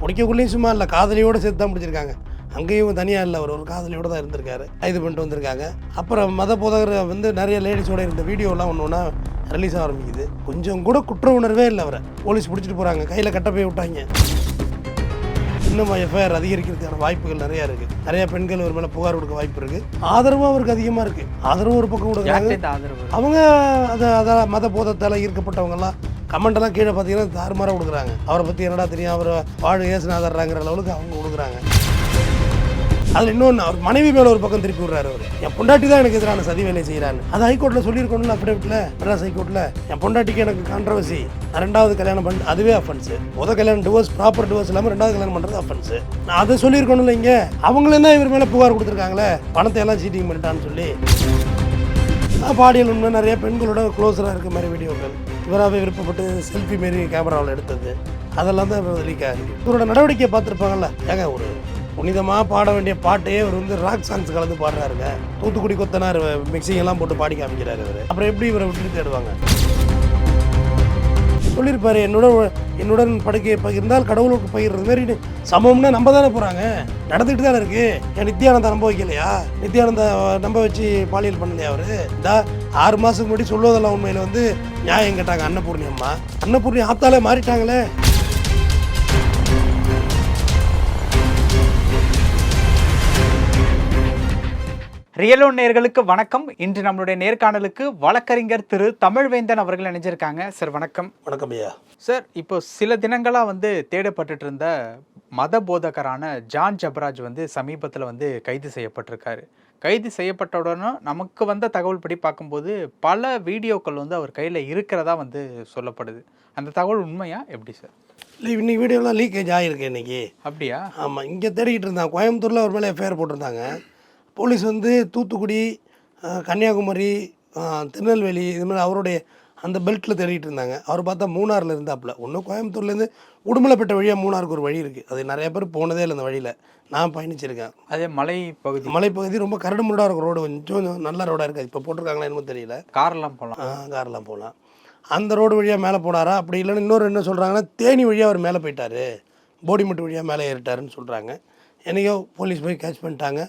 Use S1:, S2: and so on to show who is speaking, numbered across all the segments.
S1: பிடிக்கக்குள்ளேயும் சும்மா இல்லை காதலியோடு சேர்த்து தான் பிடிச்சிருக்காங்க. அங்கேயும் தனியாக இல்லை அவர் ஒரு காதலியோட தான் இருந்திருக்காரு. கைது பண்ணிட்டு வந்திருக்காங்க. அப்புறம் மத போதகர் வந்து நிறைய லேடிஸோட இருந்த வீடியோலாம் ஒன்று ஒன்றா ரிலீஸ் ஆரம்பிக்குது. கொஞ்சம் கூட குற்ற உணர்வே இல்லை அவரை. போலீஸ் பிடிச்சிட்டு போகிறாங்க கையில் கட்ட போய் விட்டாங்க. இன்னும் எஃப்ஐஆர் அதிகரிக்கிறதுக்கான வாய்ப்புகள் நிறையா இருக்குது நிறைய பெண்கள் ஒரு மேலே புகார் கொடுக்க வாய்ப்பு இருக்குது ஆதரவும் அவருக்கு அதிகமாக இருக்குது ஆதரவு ஒரு பக்கம் கொடுக்குறாங்க. அவங்க அதை அதான் மத போதத்தால் ஈர்க்கப்பட்டவங்கெல்லாம் கமெண்ட்லாம் கீழே பார்த்தீங்கன்னா தாறுமாறாக கொடுக்குறாங்க. அவரை பற்றி என்னடா தெரியும்? அவர் வாழ் ஏசுநாதர்றாங்கிற லெவலுக்கு அவங்க கொடுக்குறாங்க. அதில் இன்னொன்று அவர் மனைவி மேலே ஒரு பக்கம் திருப்பி விடுறாரு அவர். என் பொண்டாட்டி தான் எனக்கு எதிரான சதி வேலை செய்கிறான்னு அது ஹைகோர்ட்டில் சொல்லியிருக்கணும்ல அஃபிடவிட்டில் மெட்ராஸ் ஹைகோர்ட்டில் என் பொண்டாட்டிக்கு எனக்கு கான்ட்ரவர்சி ரெண்டாவது கல்யாணம் பண்ண அதுவே அஃபென்ஸு முத கல்யாணம் டிவோர்ஸ் ப்ராப்பர் டிவோர்ஸ் இல்லாமல் ரெண்டாவது கல்யாணம் பண்ணுறது அஃபென்ஸு நான் அதை சொல்லியிருக்கணும்ல இங்கே? அவங்களே தான் இவர் மேலே புகார் கொடுத்துருக்காங்களே? பணத்தை எல்லாம் சீட்டிங் பண்ணிட்டான்னு சொல்லி. பாடியல் உண்மை நிறைய பெண்களோட க்ளோஸராக இருக்க மாதிரி வீடியோக்கள் இவராகவே விருப்பப்பட்டு செல்ஃபி மாரி கேமராவில் எடுத்தது. அதெல்லாம் தான் லீக் இவரோட நடவடிக்கையை பார்த்துருப்பாங்கல்ல? ஏங்க ஒரு புனிதமாக பாட வேண்டிய பாட்டையே இவர் வந்து ராக் சாங்ஸ் கலந்து பாடுறாருங்க. தூத்துக்குடி கொத்தனார் மிக்சிங் எல்லாம் போட்டு பாடி காமிக்கிறாரு இவர். அப்புறம் எப்படி இவரை விட்டு தேடுவாங்க? சொல்லியிருப்பார் என்னுடன் என்னுடன் படுக்கையை பகிர்ந்தால் கடவுளுக்கு பகிர்றது மாதிரி சமம்னா நம்ப தானே போகிறாங்க நடந்துக்கிட்டு தானே இருக்கு. என் நித்யானந்தா நம்ப வைக்கலையா? நித்யானந்தா நம்ப வச்சு பாலியல் பண்ணலையா அவர்? இந்த ஆறு மாதத்துக்கு முன்னாடி சொல்லுவதெல்லாம் உண்மையில் வந்து நியாயம் கேட்டாங்க. அன்னபூர்ணி அம்மா. அன்னபூர்ணி ஆத்தாலே மாறிட்டாங்களே.
S2: ரியலோ நேயர்களுக்கு வணக்கம். இன்று நம்மளுடைய நேர்காணலுக்கு வழக்கறிஞர் திரு தமிழ்வேந்தன் அவர்கள் இணைஞ்சிருக்காங்க. சார் வணக்கம்.
S1: வணக்கம் ஐயா.
S2: சார் இப்போ சில தினங்களா வந்து தேடப்பட்டுட்டு இருந்த மத போதகரான ஜான் ஜபராஜ் வந்து சமீபத்தில் வந்து கைது செய்யப்பட்டிருக்காரு. கைது செய்யப்பட்டவுடனே நமக்கு வந்த தகவல் படி பார்க்கும்போது பல வீடியோக்கள் வந்து அவர் கையில் இருக்கிறதா வந்து சொல்லப்படுது. அந்த தகவல் உண்மையா? எப்படி சார்?
S1: இல்லை இன்னைக்கு வீடியோலாம் லீக்கேஜ் ஆகிருக்கு இன்னைக்கு.
S2: அப்படியா?
S1: ஆமாம் இங்கே தேடிக்கிட்டு இருந்தாங்க கோயம்புத்தூரில் ஒரு மேலே எஃப்ஐஆர் போட்டிருந்தாங்க. போலீஸ் வந்து தூத்துக்குடி கன்னியாகுமரி திருநெல்வேலி இது மாதிரி அவருடைய அந்த பெல்ட்டில் தேடிட்டு இருந்தாங்க. அவர் பார்த்தா மூணாரில் இருந்தாப்புல. ஒன்று கோயம்புத்தூர்லேருந்து உடுமலைப்பேட்டை வழியாக மூணாருக்கு ஒரு வழி இருக்குது அது நிறைய பேர் போனதே இல்லை அந்த வழியில். நான் பயணிச்சிருக்கேன்.
S2: அதே மலை பகுதி.
S1: மலைப்பகுதி ரொம்ப கரடு முரடாக இருக்கும் ரோடு. கொஞ்சம் நல்ல ரோடாக இருக்குது. இப்போ போட்டிருக்காங்களா என்னமோ தெரியல.
S2: கார்லாம் போகலாம்.
S1: கார்லாம் போகலாம். அந்த ரோடு வழியாக மேலே போனாரா? அப்படி இல்லைன்னு இன்னொரு என்ன சொல்கிறாங்கன்னா தேனி வழியாக அவர் மேலே போயிட்டாரு. போடிமட்டு வழியாக மேலே ஏறிட்டாருன்னு சொல்கிறாங்க என்னையோ போலீஸ் போய் கேட்ச் பண்ணிட்டாங்க.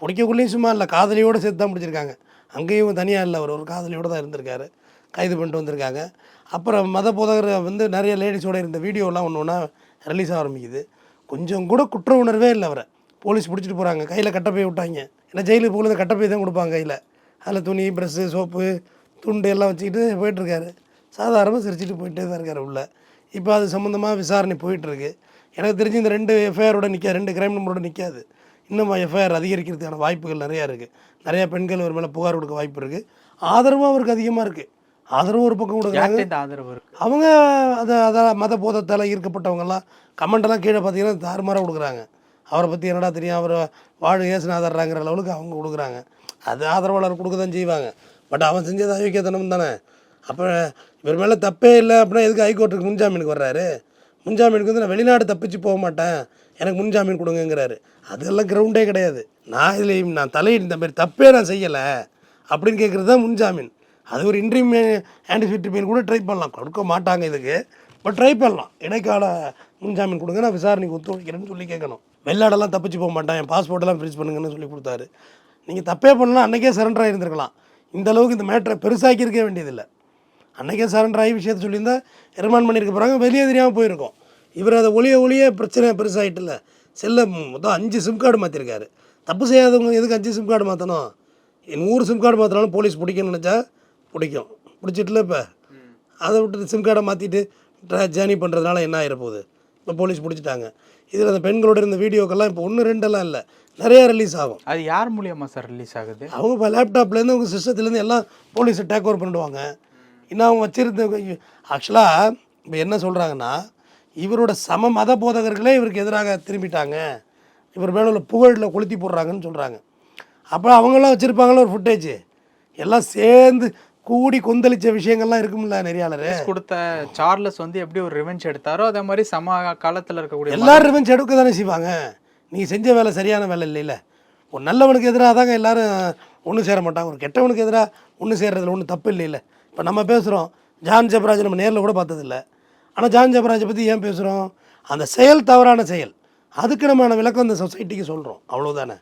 S1: பிடிக்கக்குள்ளேயும் சும்மா இல்லை காதலியோடு சேர்த்து தான் பிடிச்சிருக்காங்க. அங்கேயும் தனியாக இல்லை அவர் ஒரு காதலியோடு தான் இருந்திருக்காரு. கைது பண்ணிட்டு வந்திருக்காங்க. அப்புறம் மத போதகர் வந்து நிறைய லேடிஸோட இருந்த வீடியோலாம் ஒன்று ஒன்றா ரிலீஸ் ஆரம்பிக்குது. கொஞ்சம் கூட குற்ற உணர்வே இல்லை அவரை. போலீஸ் பிடிச்சிட்டு போகிறாங்க கையில் கட்ட போய் விட்டாங்க. ஏன்னா ஜெயிலுக்கு போகும்போது கட்ட போய் தான் கொடுப்பாங்க கையில். அதில் துணி ப்ரெஸ்ஸு சோப்பு துண்டு எல்லாம் வச்சுக்கிட்டு போயிட்டுருக்காரு சாதாரணமாக சிரிச்சிட்டு போயிட்டே தான் இருக்காரு உள்ள. இப்போ அது சம்மந்தமாக விசாரணை போயிட்டுருக்கு எனக்கு தெரிஞ்சு இந்த ரெண்டு எஃப்ஐஆரோட நிற்காது ரெண்டு கிரைம் நம்பரோட நிற்காது இன்னும் எஃப்ஐஆர் அதிகரிக்கிறதுக்கான வாய்ப்புகள் நிறையா இருக்குது நிறையா பெண்கள் ஒரு மேலே புகார் கொடுக்க வாய்ப்பு இருக்குது ஆதரவும் அவருக்கு அதிகமாக இருக்குது ஆதரவு ஒரு பக்கம் கொடுக்குறாங்க.
S2: ஆதரவு
S1: அவங்க அதை அதான் மத போதத்தால் ஈர்க்கப்பட்டவங்கெல்லாம் கமெண்டெல்லாம் கீழே பார்த்தீங்கன்னா தாறுமாறாக கொடுக்குறாங்க. அவரை பற்றி என்னடா தெரியும்? அவர் வாழ் ஏசுநாதர்றாங்கிற லெவலுக்கு அவங்க கொடுக்குறாங்க. அது ஆதரவாளர் கொடுக்க தான் செய்வாங்க. பட் அவன் செஞ்சது அயோக்கியத்தனம் தானே. அப்போ இவர் மேலே தப்பே இல்லை அப்படின்னா எதுக்கு ஹைகோர்ட்டுக்கு முன்ஜாமீனுக்கு வர்றாரு? முன்ஜாமீனுக்கு வந்து நான் வெளிநாடு தப்பிச்சு போக மாட்டேன். எனக்கு முன்ஜாமீன் கொடுங்கங்கிறாரு. அதெல்லாம் கிரவுண்டே கிடையாது. நான் இதில் நான் தலையிட்டு இந்த மாதிரி தப்பே நான் செய்யலை அப்படின்னு கேட்குறது தான் முன்ஜாமீன் அது ஒரு இன்ட்ரீம் மீன் கூட ட்ரை பண்ணலாம். கொடுக்க மாட்டாங்க இதுக்கு. பட் ட்ரை பண்ணலாம். இடைக்கால முன்ஜாமீன் கொடுங்க நான் விசாரணைக்கு ஒத்துழைக்கிறேன்னு சொல்லி கேட்கணும். வெளிநாடெல்லாம் தப்பிச்சு போக மாட்டேன். என் பாஸ்போர்ட்டெல்லாம் ஃப்ரீஸ் பண்ணுங்கன்னு சொல்லி கொடுத்தாரு. நீங்கள் தப்பே பண்ணலாம். அன்றைக்கே சரண்டர் ஆகியிருந்திருக்கலாம் இந்த அளவுக்கு இந்த மேட்டரை பெருசாக்கி இருக்க வேண்டியதில்லை. அன்றைக்கே சரண்டர் ஆகி விஷயத்த சொல்லியிருந்தால் ரிமாண்ட் பண்ணியிருக்க போகிறாங்க வெளியே தெரியாமல் போயிருக்கோம். இவர் அதை ஒளிய ஒளிய பிரச்சனை பெருசாகிட்டுல செல்ல மொத்தம் அஞ்சு சிம் கார்டு மாற்றிருக்காரு தப்பு செய்யாதவங்க எதுக்கு அஞ்சு சிம் கார்டு மாற்றணும் நூறு சிம் கார்டு மாற்றினாலும் போலீஸ் பிடிக்கணும்னு நினச்சா பிடிக்கும். பிடிச்சிட்டுல இப்போ அதை விட்டு சிம் கார்டை மாற்றிட்டு ஜேர்னி பண்ணுறதுனால என்ன ஆகிட போகுது? இப்போ போலீஸ் பிடிச்சிட்டாங்க. இதில் அந்த பெண்களோட இருந்த வீடியோக்கெல்லாம் இப்போ ஒன்று ரெண்டெல்லாம் இல்லை. நிறையா ரிலீஸ் ஆகும்.
S2: அது யார் மூலியமா சார் ரிலீஸ் ஆகுது?
S1: அவங்க இப்போ லேப்டாப்லேருந்து அவங்க சிஸ்டத்துலேருந்து எல்லாம் போலீஸை டேக் ஓவர் பண்ணிடுவாங்க. இன்னும் அவங்க வச்சிருந்த ஆக்சுவலாக இப்போ என்ன சொல்கிறாங்கன்னா இவரோட சம மத போதகர்களே இவருக்கு எதிராக திரும்பிட்டாங்க. இவர் மேலே உள்ள புகழில் கொளுத்தி போடுறாங்கன்னு சொல்கிறாங்க அப்போ அவங்களாம் வச்சுருப்பாங்களா ஒரு ஃபுட்டேஜ் எல்லாம் சேர்ந்து கூடி கொந்தளிச்ச விஷயங்கள்லாம் இருக்கும்ல நெறியாளர்
S2: கொடுத்த சார்லஸ் வந்து எப்படி ஒரு ரிவெஞ்ச் எடுத்தாரோ அதே மாதிரி சம காலத்துல இருக்கக்கூடிய
S1: எல்லாரும் ரிவெஞ்ச் எடுக்க தானே செய்வாங்க. நீங்கள் செஞ்ச வேலை சரியான வேலை இல்லைல்ல. ஒரு நல்லவனுக்கு எதிராக தாங்க எல்லாரும் ஒன்று சேர மாட்டாங்க. ஒரு கெட்டவனுக்கு எதிராக ஒன்று சேர்றதுல ஒன்றும் தப்பு இல்லைல்ல. இப்போ நம்ம பேசுகிறோம் ஜான் ஜெபராஜ் நம்ம நேரில் கூட பார்த்ததில்ல. ஆனால் ஜான் ஜபராஜை பற்றி ஏன் பேசுகிறோம் அந்த செயல் தவறான செயல். அதுக்கு நம்ம விளக்கம் அந்த சொசைட்டிக்கு சொல்கிறோம் அவ்வளோதானே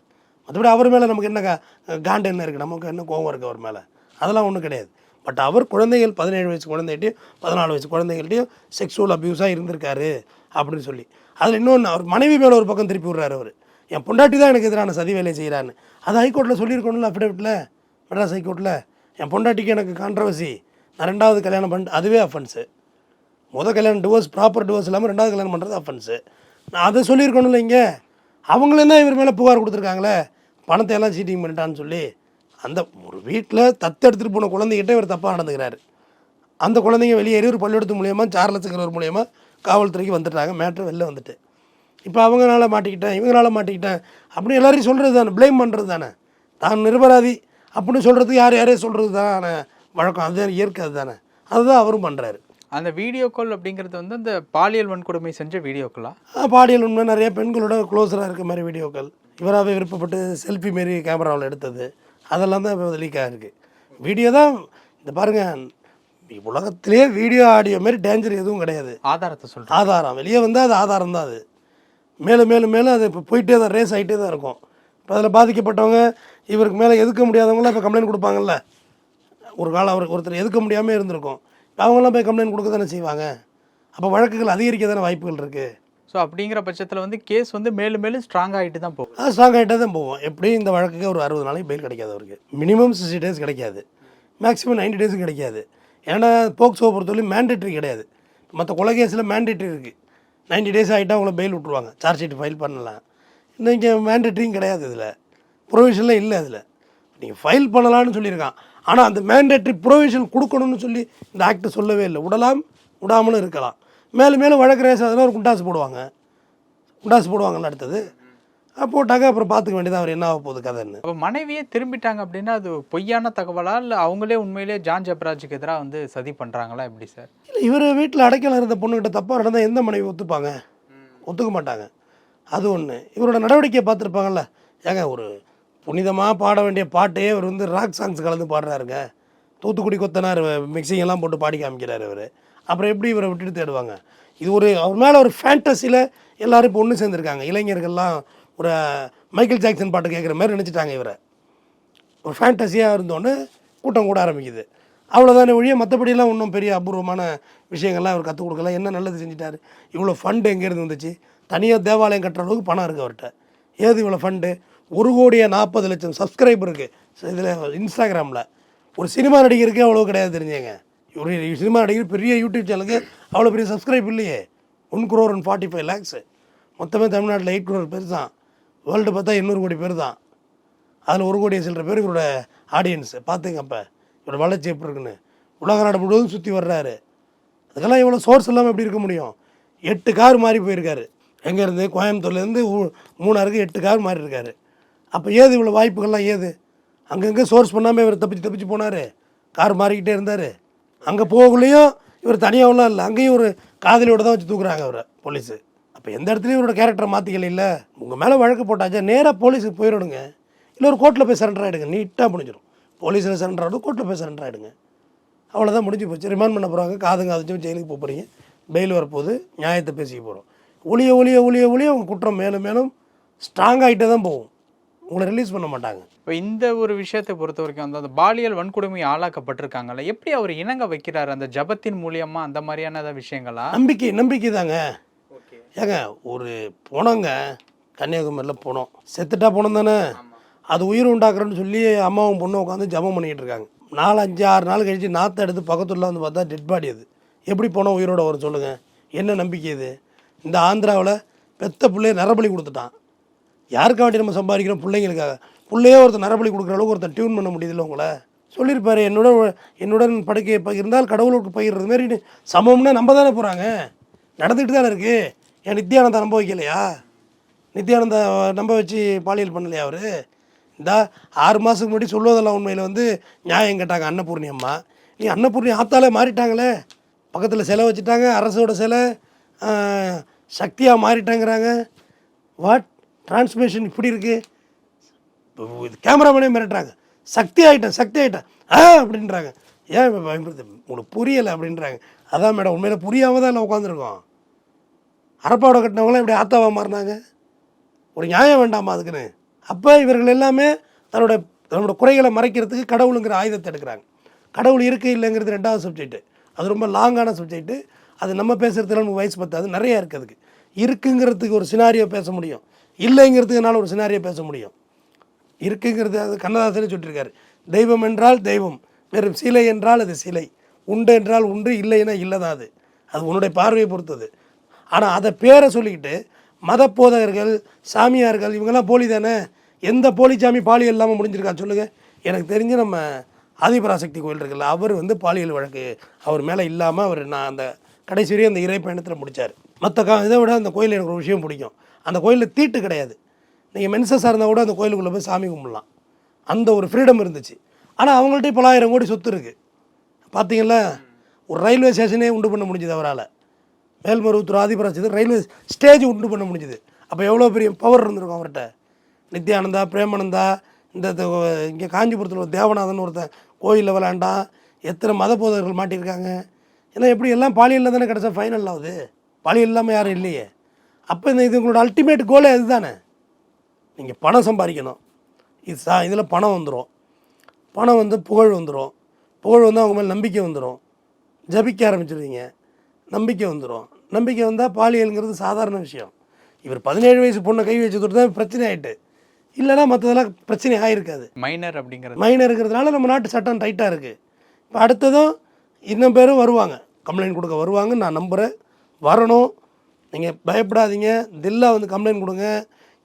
S1: மற்றபடி அவர் மேலே நமக்கு என்ன கா- காண்டு என்ன இருக்குது நமக்கு என்ன கோவம் இருக்குது அவர் மேலே? அதெல்லாம் ஒன்றும் கிடையாது. பட் அவர் குழந்தைகள் பதினேழு வயசு குழந்தைகிட்டையும் பதினாலு வயசு குழந்தைகள்ட்டையும் செக்ஷுவல் அப்யூஸாக இருந்திருக்காரு அப்படின்னு சொல்லி. அதில் இன்னொன்று அவர் மனைவி மேலே ஒரு பக்கம் திருப்பி விடுறாரு அவர். என் பொண்டாட்டி தான் எனக்கு எதிரான சதி வேலையை செய்கிறான்னு அது ஹைகோர்ட்டில் சொல்லியிருக்கணும்ல அஃபிடவிட்டில் மெட்ராஸ் ஹைகோர்ட்டில் என் பொண்டாட்டிக்கு எனக்கு கான்ட்ரவர்சி நான் ரெண்டாவது கல்யாணம் பண்ணிட்டு அதுவே அஃபென்ஸு முதல் கல்யாணம் டிவோர்ஸ் ப்ராப்பர் டிவோர்ஸ் இல்லாமல் ரெண்டாவது கல்யாணம் பண்ணுறது அஃபென்ஸு நான் அதை சொல்லியிருக்கணும் இல்லைங்க அவங்களே தான் இவர் மேலே புகார் கொடுத்துருக்காங்களே. பணத்தை எல்லாம் சீட்டிங் பண்ணிட்டான்னு சொல்லி அந்த ஒரு வீட்டில் தத்தெடுத்துட்டு போன குழந்தைகிட்ட இவர் தப்பாக நடந்துக்கிறாரு. அந்த குழந்தைங்க வெளியேறி ஒரு பள்ளிக்கூடத்து மூலியமா சார்லஸுங்கிறவர் மூலியமாக காவல்துறைக்கு வந்துட்டாங்க. மேட்ரு வெளில வந்துட்டு. இப்போ அவங்களால மாட்டிக்கிட்டேன் இவங்களால மாட்டிக்கிட்டேன். அப்படின்னு எல்லாரையும் சொல்கிறது தானே ப்ளேம் பண்ணுறது தானே. தான் நிரபராதி அப்படின்னு சொல்கிறதுக்கு யார் யாரையும் சொல்கிறது தானே. வழக்கம் அது இயற்கை அதுதானே அதுதான் அவரும் பண்ணுறாரு
S2: அந்த வீடியோ கால் அப்படிங்கிறது வந்து அந்த பாலியல் வன்கொடுமை செஞ்ச வீடியோக்களா
S1: பாடியல் உண்மை நிறைய பெண்களோட க்ளோஸராக இருக்க மாதிரி வீடியோக்கள் இவராகவே விருப்பப்பட்டு செல்ஃபி மாரி கேமராவில் எடுத்தது. அதெல்லாம் தான் இப்போ லீக் ஆகிருக்கு வீடியோ தான் இந்த பாருங்கள் உலகத்திலேயே வீடியோ ஆடியோ மாரி டேஞ்சர் எதுவும் கிடையாது.
S2: ஆதாரத்தை சொல்கிறேன்
S1: ஆதாரம். வெளியே வந்தால் அது ஆதாரம் தான் அது. மேலும் மேலும் மேலும் அது இப்போ போயிட்டே தான் ரேஸ் ஆகிட்டே தான் இருக்கும். இப்போ அதில் பாதிக்கப்பட்டவங்க இவருக்கு மேலே எதுக்க முடியாதவங்களாம் இப்போ கம்ப்ளைண்ட் கொடுப்பாங்கல்ல? ஒரு காலம் அவருக்கு ஒருத்தர் எதுக்க முடியாமல் இருந்திருக்கும். அவங்களாம் போய் கம்ப்ளைண்ட் கொடுக்க தானே செய்வாங்க. அப்போ வழக்குகள் அதிகரிக்க தானே வாய்ப்புகள் இருக்குது
S2: ஸோ அப்படிங்கிற பட்சத்தில் வந்து கேஸ் வந்து மேலும் மேலும் ஸ்ட்ராங் ஆகிட்டு தான் போகும்.
S1: அது ஸ்ட்ராங் ஆகிட்டே தான் போவோம் எப்படியும் இந்த வழக்குக்கு ஒரு அறுபது நாளைக்கு பெயில் கிடைக்காது அவருக்கு. மினிமம் சிக்ஸ்டி டேஸ் கிடைக்காது. மேக்ஸிமம் 90 டேஸும் கிடைக்காது. ஏன்னா போக்சோ பொறுத்தவரையும் மேண்டேட்ரி கிடையாது. மற்ற கொலை கேஸில் மேண்டேட்ரி இருக்குது 90 டேஸ் ஆகிட்டா அவங்கள பெயில் விட்ருவாங்க சார்ஜ் ஷீட் ஃபைல் பண்ணலாம். இன்னும் இங்கே மேண்டேட்ரியும் கிடையாது இதில். ப்ரொவிஷன்லாம் இல்லை அதில் நீங்கள் ஃபைல் பண்ணலாம்னு சொல்லியிருக்கான். ஆனால் அந்த மேண்டேட்ரி ப்ரொவிஷன் கொடுக்கணும்னு சொல்லி இந்த ஆக்ட் சொல்லவே இல்லை. விடலாம் விடாமலும் இருக்கலாம். மேலும் மேலும் வழக்கு ரேஸ் அதெல்லாம் ஒரு குண்டாசு போடுவாங்க. குண்டாசு போடுவாங்கல்ல அடுத்தது. அப்போ போட்டாங்க அப்புறம் பார்த்துக்க வேண்டியது அவர் என்ன ஆக போகுது கதைன்னு.
S2: அப்போ மனைவியே திரும்பிட்டாங்க அப்படின்னா அது பொய்யான தகவலா? இல்லை அவங்களே உண்மையிலே ஜான் ஜப்ராஜுக்கு எதிராக வந்து சதி பண்ணுறாங்களா எப்படி சார்?
S1: இல்லை இவர் வீட்டில் அடைக்கல இருந்த பொண்ணுகிட்ட தப்பாக நடந்தால் எந்த மனைவி ஒத்துப்பாங்க? ஒத்துக்க மாட்டாங்க. அது ஒன்று இவரோட நடவடிக்கையை பார்த்துருப்பாங்கல்ல? ஏங்க ஒரு புனிதமாக பாட வேண்டிய பாட்டையே இவர் வந்து ராக் சாங்ஸ் கலந்து பாடுறாருங்க. தூத்துக்குடி கொத்தனார் மிக்சிங் எல்லாம் போட்டு பாடி காமிக்கிறார் இவர். அப்புறம் எப்படி இவரை விட்டுட்டு தேடுவாங்க? இது ஒரு அவர் மேலே ஒரு ஃபேண்டஸியில் எல்லோரும் இப்போ ஒன்று சேர்ந்துருக்காங்க. இளைஞர்கள்லாம் ஒரு மைக்கேல் ஜாக்சன் பாட்டு கேட்குற மாதிரி நினச்சிட்டாங்க இவரை. ஒரு ஃபேண்டஸியாக இருந்தோன்னே கூட்டம் கூட ஆரம்பிக்குது. அவ்வளோதானே ஒழிய மற்றபடியெல்லாம் ஒன்றும் பெரிய அபூர்வமான விஷயங்கள்லாம் அவர் கற்றுக் கொடுக்கல. என்ன நல்லது செஞ்சிட்டார்? இவ்வளோ ஃபண்டு எங்கேருந்து வந்துச்சு? தனியாக தேவாலயம் கட்டுற அளவுக்கு பணம் இருக்குது அவர்கிட்ட. ஏது இவ்வளோ ஃபண்டு ஒரு கோடியே நாற்பது லட்சம் சப்ஸ்கிரைபர் இருக்குது இதில் இன்ஸ்டாகிராமில். ஒரு சினிமா நடிகருக்கு அவ்வளோ கிடையாது தெரிஞ்சேங்க. ஒரு சினிமா நடிகர் பெரிய யூடியூப் சேனலுக்கு அவ்வளோ பெரிய சப்ஸ்கிரைப் இல்லையே. One crore and forty five lakhs மொத்தமே தமிழ்நாட்டில் எயிட் குரோர் பேர் தான் வேர்ல்டு பார்த்தா எண்ணூறு கோடி பேர் தான் அதில் ஒரு கோடியை சில்லற பேர் இவரோட ஆடியன்ஸு பார்த்துங்க அப்போ. இவரோட வளர்ச்சி எப்படி இருக்குன்னு. உலக நாடு முழுவதும் சுற்றி வர்றாரு. அதுக்கெல்லாம் இவ்வளோ சோர்ஸ் இல்லாமல் எப்படி இருக்க முடியும்? எட்டு கார் மாறி போயிருக்காரு. எங்கேருந்து கோயம்புத்தூர்லேருந்து மூணாருக்கு எட்டு கார் மாறி இருக்காரு அப்போ ஏது இவ்வளோ வாய்ப்புகள்லாம் ஏது? அங்கங்கே சோர்ஸ் பண்ணாமல் இவர் தப்பிச்சு தப்பிச்சு போனார். கார் மாறிக்கிட்டே இருந்தார். அங்கே போகலையும் இவர் தனியாகலாம் இல்லை. அங்கேயும் ஒரு காதலியோட தான் வச்சு தூக்குறாங்க அவரை போலீஸு அப்போ எந்த இடத்துலையும் இவரோட கேரக்டரை மாற்றிக்கல இல்லை. உங்கள் மேலே வழக்கு போட்டாச்சா நேராக போலீஸுக்கு போயிடணுங்க. இல்லை ஒரு கோர்ட்டில் போய் சரண்டர் ஆகிடுங்க நீட்டாக முடிஞ்சிடும். போலீஸில் சரண்டர் ஆகிடும் கோர்ட்டில் போய் சரண்டர் ஆகிடுங்க அவ்வளோதான் முடிஞ்சு போச்சு. ரிமாண்ட் பண்ண போகிறாங்க காதுங்க அதுச்சும் ஜெயிலுக்கு போக போகிறீங்க பெயில் வரப்போகுது. நியாயத்தை பேசிக்க போகிறோம் ஒளிய ஒளிய ஒளிய ஒளிய அவங்க குற்றம் மேலும் மேலும் ஸ்ட்ராங் ஆகிட்டே தான் போகும். உங்களை ரிலீஸ் பண்ண மாட்டாங்க.
S2: இப்போ இந்த ஒரு விஷயத்தை பொறுத்த வரைக்கும் அந்த அந்த பாலியல் வன்கொடுமை ஆளாக்கப்பட்டிருக்காங்கல்ல எப்படி அவர் இணங்க வைக்கிறாரு? அந்த ஜபத்தின் மூலியமா அந்த மாதிரியான ஏதாவது விஷயங்களா?
S1: நம்பிக்கை நம்பிக்கை தாங்க. ஏங்க ஒரு போனோங்க கன்னியாகுமரியில் போனோம். செத்துட்டா போனோம் தானே? அது உயிர் உண்டாக்குறேன்னு சொல்லி அம்மாவும் பொண்ணும் உட்காந்து ஜபம் பண்ணிக்கிட்டு இருக்காங்க. நாலு அஞ்சு ஆறு நாள் கழிச்சு நாற்றை எடுத்து பக்கத்துல வந்து பார்த்தா டெட் பாடி அது. எப்படி போனோம் உயிரோட வரும் சொல்லுங்கள் என்ன நம்பிக்கை இது? இந்த ஆந்திராவில் பெத்த பிள்ளைய நரபலி கொடுத்துட்டான். யாருக்காக வேண்டி நம்ம சம்பாதிக்கிறோம்? பிள்ளைங்களுக்காக. பிள்ளையே ஒருத்தர் நரபலி கொடுக்குற அளவுக்கு ஒருத்தர் டியூன் பண்ண முடியுதுல்ல உங்களை. சொல்லியிருப்பாரு என்னோட என்னுடன் படுக்கை பகிர்ந்தால் கடவுளுக்கு பகிர்றது மாதிரி சமம்னா நம்ம தானே போகிறாங்க நடந்துகிட்டு தானே இருக்குது ஏன் நித்யானந்தா நம்ப வைக்கலையா? நித்யானந்தா நம்ப வச்சு பாலியல் பண்ணலையா அவர்? இந்த ஆறு மாதத்துக்கு முன்னாடி சொல்லுவதெல்லாம் உண்மையில் வந்து நியாயம் கேட்டாங்க அன்னபூர்ணி அம்மா. நீ அன்னபூர்ணி ஆத்தாலே மாறிட்டாங்களே. பக்கத்தில் சிலை வச்சுட்டாங்க அரசோட சிலை சக்தியாக மாறிட்டாங்கிறாங்க. வாட் டிரான்ஸ்மிஷன் இப்படி இருக்குது கேமராமேனே மிரட்டுறாங்க. சக்தி ஆகிட்டேன் சக்தி ஆகிட்டேன் ஆ அப்படின்றாங்க. ஏன் பயன்படுத்து உங்களுக்கு புரியலை அப்படின்றாங்க. அதான் மேடம் உண்மையில புரியாமல் தான் நான் உட்காந்துருக்கோம் அரப்பாவோட கட்டினவங்களாம் இப்படி ஆத்தாவாக மாறினாங்க. ஒரு நியாயம் வேண்டாமா அதுக்குன்னு? அப்போ இவர்கள் எல்லாமே தன்னோட தன்னோட குறைகளை மறைக்கிறதுக்கு கடவுளுங்கிற ஆயுதத்தை எடுக்கிறாங்க. கடவுள் இருக்கு இல்லைங்கிறது ரெண்டாவது சப்ஜெக்ட்டு அது ரொம்ப லாங்கான சப்ஜெக்ட்டு அது நம்ம பேசுகிறதுல நமக்கு வயசு பத்தாது. நிறையா இருக்குது அதுக்கு. இருக்குங்கிறதுக்கு ஒரு சினாரியோ பேச முடியும். இல்லைங்கிறதுக்குனால ஒரு சினாரியை பேச முடியும். இருக்குங்கிறது அது கண்ணதாசனே சொல்லியிருக்காரு. தெய்வம் என்றால் தெய்வம் வெறும் சிலை என்றால் அது சிலை உண்டு என்றால் உண்டு இல்லைன்னா இல்லை தான் அது. அது உன்னுடைய பார்வையை பொறுத்தது. ஆனால் அதை பேரை சொல்லிக்கிட்டு மத போதகர்கள் சாமியார்கள் இவங்கெல்லாம் போலி தானே? எந்த போலி சாமி பாலியல் இல்லாமல் முடிஞ்சிருக்கா சொல்லுங்கள் எனக்கு தெரிஞ்சு நம்ம ஆதிபராசக்தி கோயில் இருக்குல்ல அவர் வந்து பாலியல் வழக்கு அவர் மேலே இல்லாமல் அவர் நான் அந்த கடைசி வரையும் அந்த இறை பயணத்தில் முடித்தார் மற்ற கா இதை விட அந்த கோயில் எனக்கு ஒரு விஷயம் பிடிக்கும். அந்த கோயிலில் தீட்டு கிடையாது. நீங்கள் மென்சஸாக இருந்தால் கூட அந்த கோயிலுக்குள்ளே போய் சாமி கும்பிடலாம். அந்த ஒரு ஃப்ரீடம் இருந்துச்சு. ஆனால் அவங்கள்ட்ட பலாயிரம் கோடி சொத்து இருக்குது பார்த்தீங்களா ஒரு ரயில்வே ஸ்டேஷனே உண்டு பண்ண முடிஞ்சுது அவரால். மேல்மருவத்தூர் ஆதிபராஜது ரயில்வே ஸ்டேஜ் உண்டு பண்ண முடிஞ்சுது. அப்போ எவ்வளோ பெரிய பவர் இருந்திருக்கும் அவர்கிட்ட? நித்யானந்தா பிரேமானந்தா இந்த இங்கே காஞ்சிபுரத்தில் ஒரு தேவநாதன் ஒருத்தன் கோயிலில் விளாண்டான் எத்தனை மத போதகர்கள் மாட்டியிருக்காங்க. ஏன்னா எப்படி எல்லாம் பாலியலில் தானே கிடச்சா ஃபைனல் ஆகுது. பாலியல் இல்லாமல் யாரும் இல்லையே. அப்போ இந்த இது உங்களோட அல்டிமேட் கோலே அதுதானே? நீங்கள் பணம் சம்பாதிக்கணும். இது சா இதில் பணம் வந்துடும் பணம் வந்து புகழ் வந்துடும் புகழ் வந்து அவங்க மேலே நம்பிக்கை வந்துடும் ஜபிக்க ஆரம்பிச்சிருவீங்க. நம்பிக்கை வந்துடும் நம்பிக்கை வந்தால் பாலியலுங்கிறது சாதாரண விஷயம். இவர் பதினேழு வயசு பொண்ணை கை வச்சு தொட்டு தான் பிரச்சனை ஆயிட்டு. இல்லைன்னா மற்றதெல்லாம் பிரச்சனை ஆகிருக்காது
S2: மைனர் அப்படிங்கிறது.
S1: மைனர் இருக்கிறதுனால நம்ம நாட்டு சட்டம் டைட்டாக இருக்குது இப்போ அடுத்ததும் இன்னும் பேரும் வருவாங்க. கம்ப்ளைண்ட் கொடுக்க வருவாங்க நான் நம்புகிறேன் வரணும். நீங்கள் பயப்படாதீங்க. தில்லா வந்து கம்ப்ளைண்ட் கொடுங்க.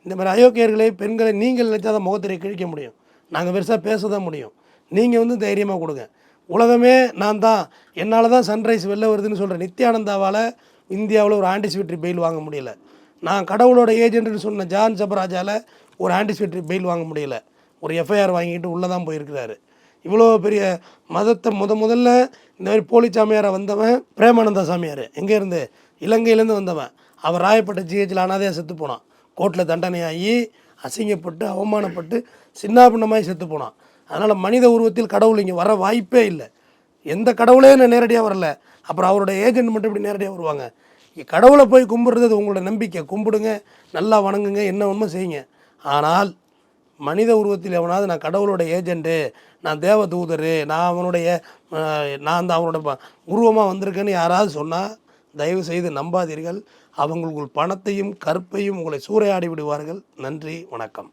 S1: இந்த மாதிரி அயோக்கியர்களை பெண்களை நீங்கள் நினைச்சா தான் முகத்திரை கிழிக்க முடியும். நாங்கள் பெருசாக பேச தான் முடியும். நீங்கள் வந்து தைரியமாக கொடுங்க. உலகமே நான் தான். என்னால் தான் சன்ரைஸ் வெளில வருதுன்னு சொல்கிற நித்யானந்தாவால் இந்தியாவில் ஒரு ஆன்டிசிபேட்டரி பெயில் வாங்க முடியல. நான் கடவுளோட ஏஜென்ட்னு சொன்ன ஜான் சபராஜால் ஒரு ஆன்டிசிபேட்டரி பெயில் வாங்க முடியல. ஒரு எஃப்ஐஆர் வாங்கிட்டு உள்ளே தான் போயிருக்கிறாரு. இவ்வளோ பெரிய மதத்தை முத முதல்ல இந்த மாதிரி போலி சாமியாரை வந்தவன் பிரேமானந்தா சாமியார். எங்கேருந்து இலங்கையிலேருந்து வந்தவன். அவன் ராயப்பட்ட ஜிஹெச்சில் அனாதையாக செத்து போனான். கோர்ட்டில் தண்டனையாகி அசிங்கப்பட்டு அவமானப்பட்டு சின்னாபின்னமாகி செத்து போனான். அதனால் மனித உருவத்தில் கடவுள் இங்கே வர வாய்ப்பே இல்லை. எந்த கடவுளே நான் நேரடியாக வரல. அப்புறம் அவரோட ஏஜென்ட் மட்டும் இப்படி நேரடியாக வருவாங்க. கடவுளை போய் கும்பிடுறது அது உங்களோட நம்பிக்கை. கும்பிடுங்க நல்லா வணங்குங்க என்ன உண்மை செய்யுங்க. ஆனால் மனித உருவத்தில் எவனாவது நான் கடவுளோட ஏஜென்ட்டு நான் தேவ தூதர் நான் அவனுடைய நான் அந்த அவனோட ப- உருவமாக வந்திருக்கேன்னு யாராவது சொன்னால் தயவு செய்து நம்பாதீர்கள். அவங்களுக்குள் பணத்தையும் கற்பையும் உங்களை சூறையாடி விடுவார்கள். நன்றி வணக்கம்.